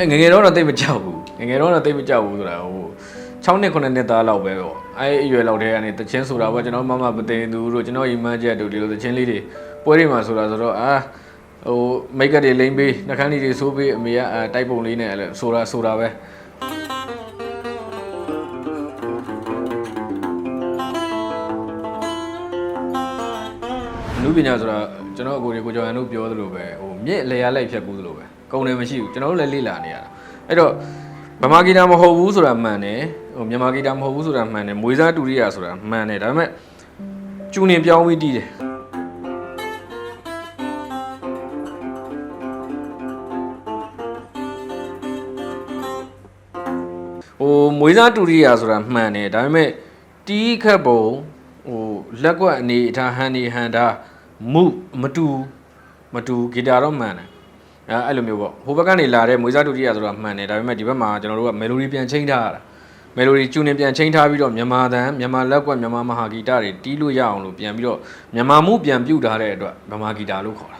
အဲငယ်ငယ်တော့တော့တိတ်မကြောက်ဘူးငယ်ငယ်တော့တော့တိတ်မကြောက်ဘူးဆိုတာဟို6နှစ်9နှစ်သားလောက်ပဲပေါ့အဲအရွယ်လောက်တည်းကနေတချင်းဆိုတာပေါ့ကျွန်တော်မမမသိသူတို့ကျွန်တော်အိမ်မန်းချက်တို့ဒီလိုတချင်းလေးတွေပွဲတွေမှာဆိုတာဆိုတော့အာဟိုမိတ်ကပ်တွေလိမ့်ပေးနှကန်းလေးတွေဆိုးပေးအမေကအဲတိုက်ပုံလေးနဲ့အဲ့လိုဆိုတာဆိုတာပဲအနုပညာဆိုတာကျွန်တော်အကိုတွေကိုကျော်ရန်တို့ပြောသလိုပဲဟိုမြစ်လေရလိုက်ဖြတ်ကူးသလိုပဲ ကုံတယ်မရှိဘူးကျွန်တော်တို့လည်းလေ့လာနေရတာအဲ့တော့ဗမာဂီတာမဟုတ်ဘူးဆိုတာမှန်တယ်ဟိုမြန်မာဂီတာမဟုတ်ဘူးဆိုတာမှန်တယ်မွေးစားတူရိယာဆိုတာမှန်တယ်ဒါပေမဲ့ကျူနေပြောင်းပြီးတီးတယ်ဟိုမွေးစားတူရိယာဆိုတာမှန်တယ်ဒါပေမဲ့တီးခတ်ပုံဟိုလက်ကွက်အနေအထားဟန်ဒီဟန်တာမှုမတူမတူဂီတာတော့မှန်တယ် အဲအဲ့လိုမျိုးပေါ့ဟိုဘက်ကနေလာတဲ့မွေးစားတူရိယာဆိုတာမှန်တယ်ဒါပေမဲ့ဒီဘက်မှာကျွန်တော်တို့ကမယ်လိုဒီပြန်ချိန်ထားရတာမယ်လိုဒီကျူနေပြန်ချိန်ထားပြီးတော့မြန်မာတန်မြန်မာလက်ကွက်မြန်မာမဟာဂီတတွေတီးလို့ရအောင်လို့ပြန်ပြီးတော့မြန်မာမှုပြန်ပြုတ်ထားတဲ့အတွက်ဗမာဂီတာလို့ခေါ်တာ